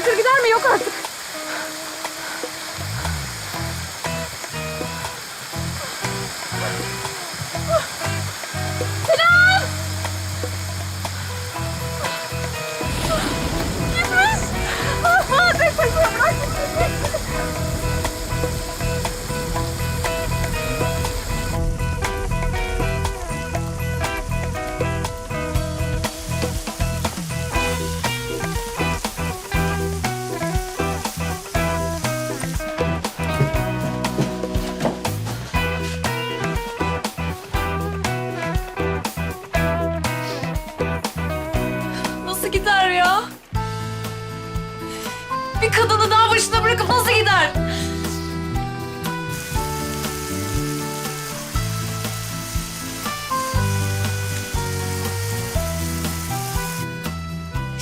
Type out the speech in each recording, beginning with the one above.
bırakır gider mi? Yok artık. Bir kadını daha başına bırakıp nasıl gider?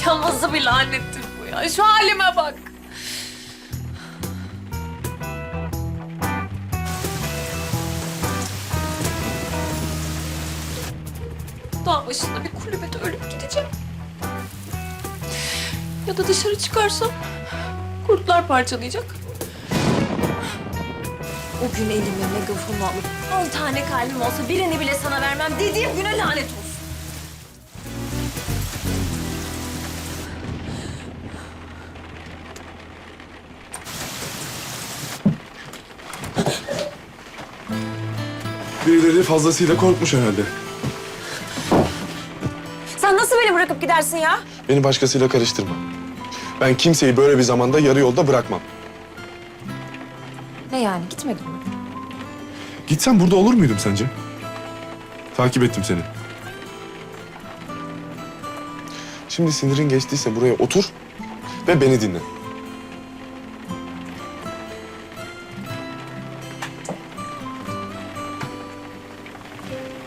Ya nasıl bir lanettir bu ya? Şu halime bak. Dağ başında bir kulübede ölüp gideceğim. Ya da dışarı çıkarsam kurtlar parçalayacak. O gün elime megafonu alıp on tane kalbim olsa birini bile sana vermem dediğim güne lanet olsun. Birileri fazlasıyla korkmuş herhalde. Sen nasıl beni bırakıp gidersin ya? Beni başkasıyla karıştırma. Ben kimseyi böyle bir zamanda yarı yolda bırakmam. Ne yani gitmedin mi? Gitsem burada olur muydum sence? Takip ettim seni. Şimdi sinirin geçtiyse buraya otur ve beni dinle.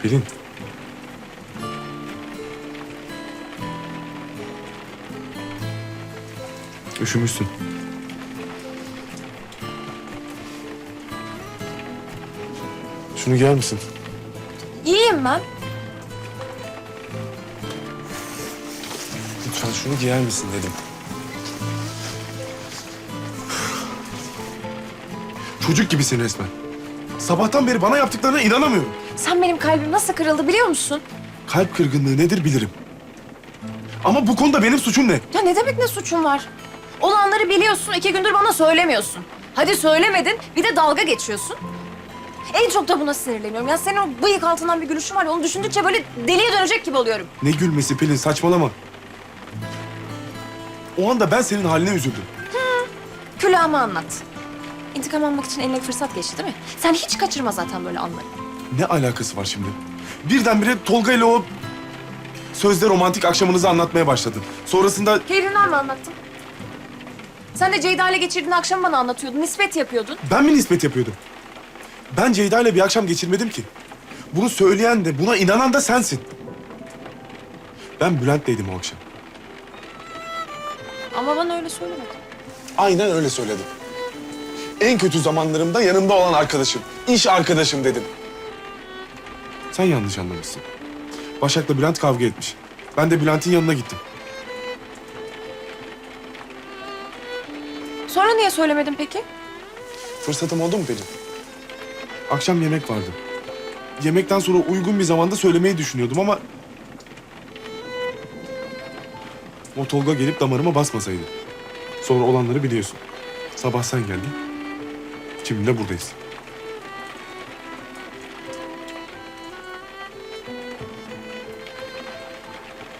Pelin. Üşümüşsün. Şunu giyer misin? İyiyim ben. Lütfen şunu giyer misin dedim. Çocuk gibisin resmen. Sabahtan beri bana yaptıklarına inanamıyorum. Sen benim kalbim nasıl kırıldı biliyor musun? Kalp kırgınlığı nedir bilirim. Ama bu konuda benim suçum ne? Ya ne demek ne suçun var? Olanları biliyorsun, iki gündür bana söylemiyorsun. Hadi söylemedin, bir de dalga geçiyorsun. En çok da buna sinirleniyorum. Ya senin o bıyık altından bir gülüşün var ya, onu düşündükçe böyle deliye dönecek gibi oluyorum. Ne gülmesi Pelin saçmalama. O anda ben senin haline üzüldüm. Külahımı anlat. İntikam almak için eline fırsat geçti değil mi? Sen hiç kaçırma zaten böyle anları. Ne alakası var şimdi? Birdenbire Tolga ile o sözde romantik akşamınızı anlatmaya başladın. Sonrasında Keyfinden mi anlattın? Sen de Ceyda ile geçirdiğin akşam bana anlatıyordun, nispet yapıyordun. ben mi nispet yapıyordum? Ben Ceyda ile bir akşam geçirmedim ki. Bunu söyleyen de buna inanan da sensin. Ben Bülent'teydim o akşam. Ama bana öyle söylemedin. Aynen öyle söyledim. En kötü zamanlarımda yanımda olan arkadaşım, iş arkadaşım dedim. Sen yanlış anlamışsın. Başak'la Bülent kavga etmiş. Ben de Bülent'in yanına gittim. Sonra niye söylemedin peki? Fırsatım oldu mu Pelin? Akşam yemek vardı. Yemekten sonra uygun bir zamanda söylemeyi düşünüyordum ama... O Tolga gelip damarıma basmasaydı. Sonra olanları biliyorsun. Sabah sen geldin. Şimdi de buradayız.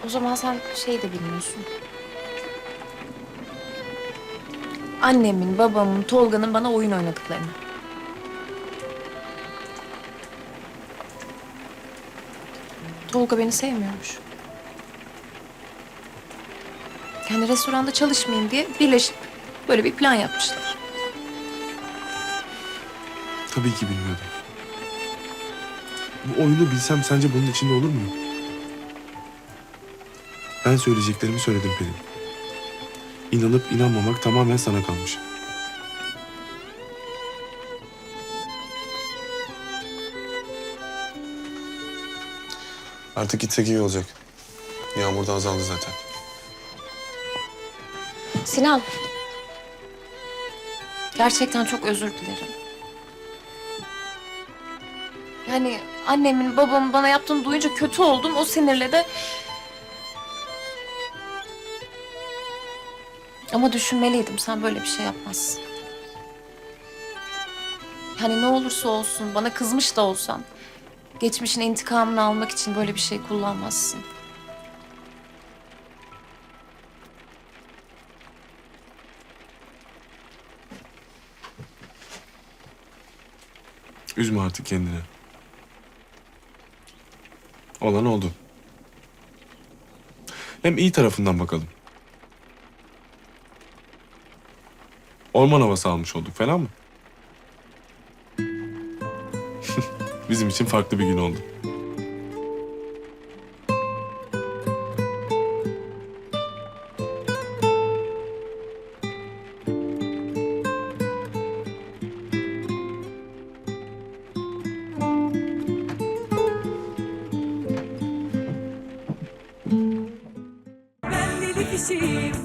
O zaman sen şey de bilmiyorsun. Annemin, babamın, Tolga'nın bana oyun oynadıklarını. Tolga beni sevmiyormuş. Yani restoranda çalışmayayım diye birleşip böyle bir plan yapmışlar. Tabii ki bilmiyordum. Bu oyunu bilsem sence bunun içinde olur muyum? Ben söyleyeceklerimi söyledim Pelin. İnanıp inanmamak tamamen sana kalmış. Artık gitsek iyi olacak. Yağmur da azaldı zaten. Sinan. Gerçekten çok özür dilerim. Yani annemin, babamın bana yaptığını duyunca kötü oldum. O sinirle de... Ama düşünmeliydim. Sen böyle bir şey yapmazsın. Yani ne olursa olsun, bana kızmış da olsan... ...geçmişin intikamını almak için böyle bir şey kullanmazsın. Üzme artık kendini. Olan oldu. Hem iyi tarafından bakalım. Orman havası almış olduk falan mı? Bizim için farklı bir gün oldu. Ben deli kişiyim